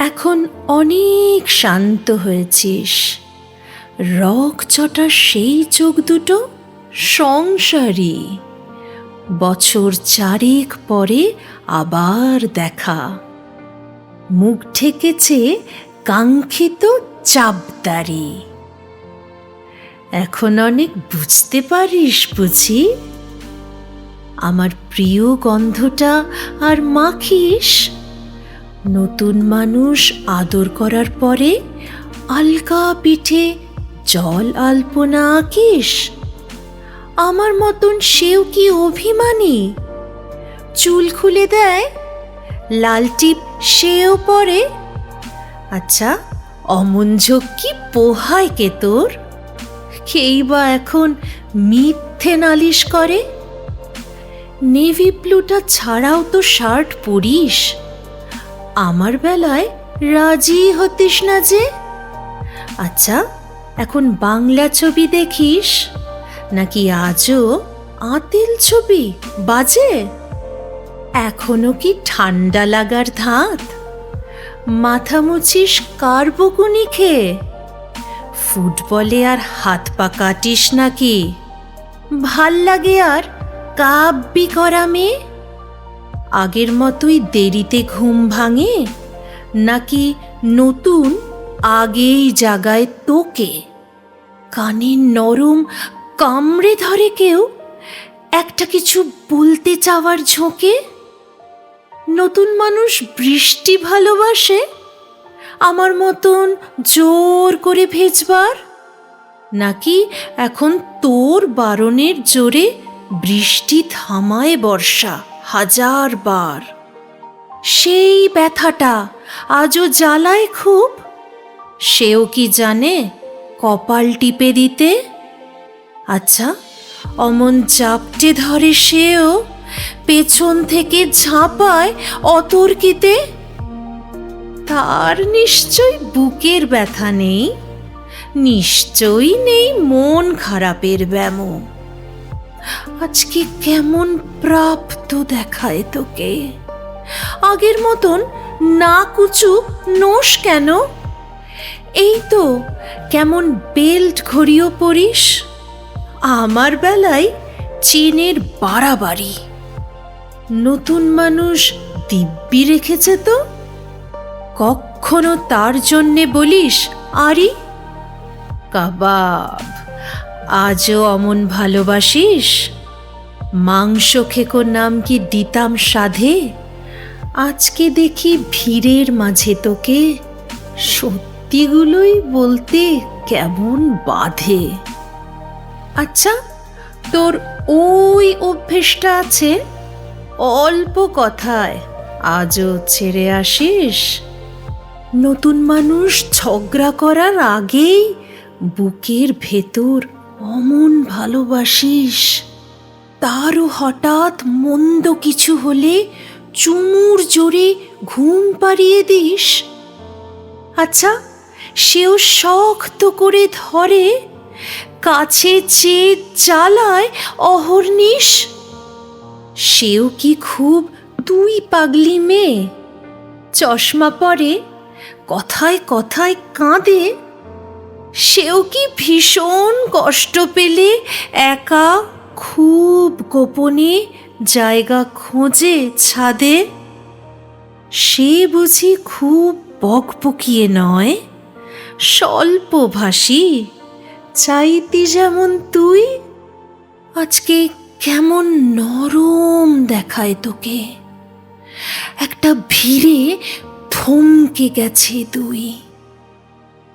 এখন অনেক শান্ত হয়েছিস। রক চটা সেই চোখ দুটো সংসারী। বছর চারেক পরে আবার দেখা। মুখ ঠেকেছে কাঙ্ক্ষিত চাপদারি। এখন অনেক বুঝতে পারিস বুঝি? আমার প্রিয় গন্ধটা আর মাখিস? নতুন মানুষ আদর করার পরে আলকা পিঠে জল আলপনা আঁকিস। আমার মতন সেও কি অভিমানী? চুল খুলে দেয়, লাল টিপ সেও পরে। আচ্ছা অমন কি পোহায় কে তোর? কেই বা এখন মিথ্যে নালিশ করে? নেভি ব্লুটা ছাড়াও তো শার্ট পরিস। আমার বেলায় রাজি হতিস না যে? আচ্ছা এখন বাংলা ছবি দেখিস? নাকি আজও আতিল ছবি? বাজে? এখনও কি ঠান্ডা লাগার ধাত? মাথা মুছিস কার বকুনি খেয়ে? ফুটবলে আর হাত পা কাটিস নাকি? ভালো লাগে আর কাব্যি করা মেয়ে? আগের মতোই দেরিতে ঘুম ভাঙে? নাকি নতুন আগেই জাগায় তোকে কানে নরম কামড়ে ধরে কেউ? একটা কিছু বলতে চাওয়ার ঝোঁকে? নতুন মানুষ বৃষ্টি ভালোবাসে? আমার মতন জোর করে ভেজবার? নাকি এখন তোর বারণের জোরে বৃষ্টি থামায় বর্ষা? হাজার বার। সেই ব্যথাটা আজও জ্বালায় খুব? সেও কি জানে কপাল টিপে দিতে? আচ্ছা অমন চাপটে ধরে সেও পেছন থেকে ঝাঁপায় অতর্কিতে? তার নিশ্চয় বুকের ব্যথা নেই? নিশ্চয়ই নেই মন খারাপের ব্যামো। আজকে কেমন প্রাপ্ত দেখায় তোকে? আগের মতন না কুচু নোস কেন? এই তো কেমন বেল্ট ঘড়িও পরিস। আমার বেলায় চীনের বাড়াবাড়ি। নতুন মানুষ দিব্যি রেখেছে তো? কখনো তার জন্যে বলিস, আরি? কাবাব। আজও অমন ভালোবাসিস? মাংস খেকোর নাম কি দিতাম সাধে? আজকে দেখি ভিড়ের মাঝে তোকে। সত্যিগুলোই বলতে কেমন বাধে। আচ্ছা তোর ওই অভ্যেসটা আছে? অল্প কথায় আজও ছেড়ে আসিস? নতুন মানুষ ঝগড়া করার আগেই বুকের ভেতর অমন ভালোবাসিস? তারও হঠাৎ মন্দ কিছু হলে চুমুর জোরে ঘুম পাড়িয়ে দিস। আচ্ছা সেও শক্ত করে ধরে, কাছে চেয়ে জ্বালায় অহর্নিশ সেও কি খুব তুই পাগলি মেয়ে? চশমা পরে কথায় কথায় কাঁদে সেও কি ভীষণ কষ্ট পেলে? একা, খুব গোপনে জায়গা খোঁজে ছাদে? সে বুঝি খুব বকবকিয়ে নয়? স্বল্প স্বল্পভাষী, চাইতি যেমন তুই, আজকে কেমন নরম দেখায় তোকে? একটা ভিড়ে থমকে গেছে তুই।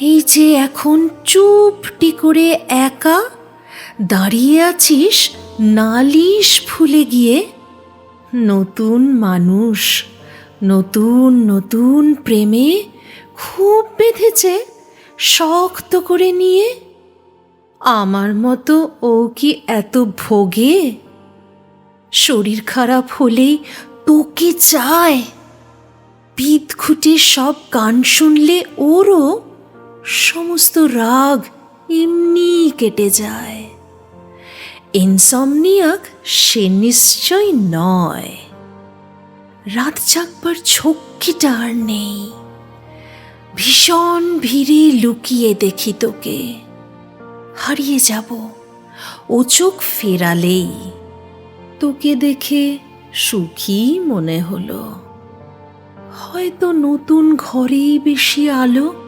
এই যে এখন চুপটি করে একা দাঁড়িয়ে আছিস, নালিশ ফুলে গিয়ে। নতুন মানুষ, নতুন নতুন প্রেমে খুব বেঁধেছে, শক্ত করে নিয়ে। আমার মতো ও কি এত ভোগে? শরীর খারাপ হলেই তোকে চায়। পিত খুঁটে সব গান শুনলে ওরও সমস্ত রাগ এমনি কেটে যায়। ইনসমনিয়াক সে নিশ্চয় নয়। রাত জাগবার ঝক্কিটা আর নেই। ভীষণ ভিড়ে লুকিয়ে দেখি তোকে। হারিয়ে যাব, ও চোখ ফেরালেই। তোকে দেখে সুখী মনে হলো। হয়তো নতুন ঘরেই বেশি আলো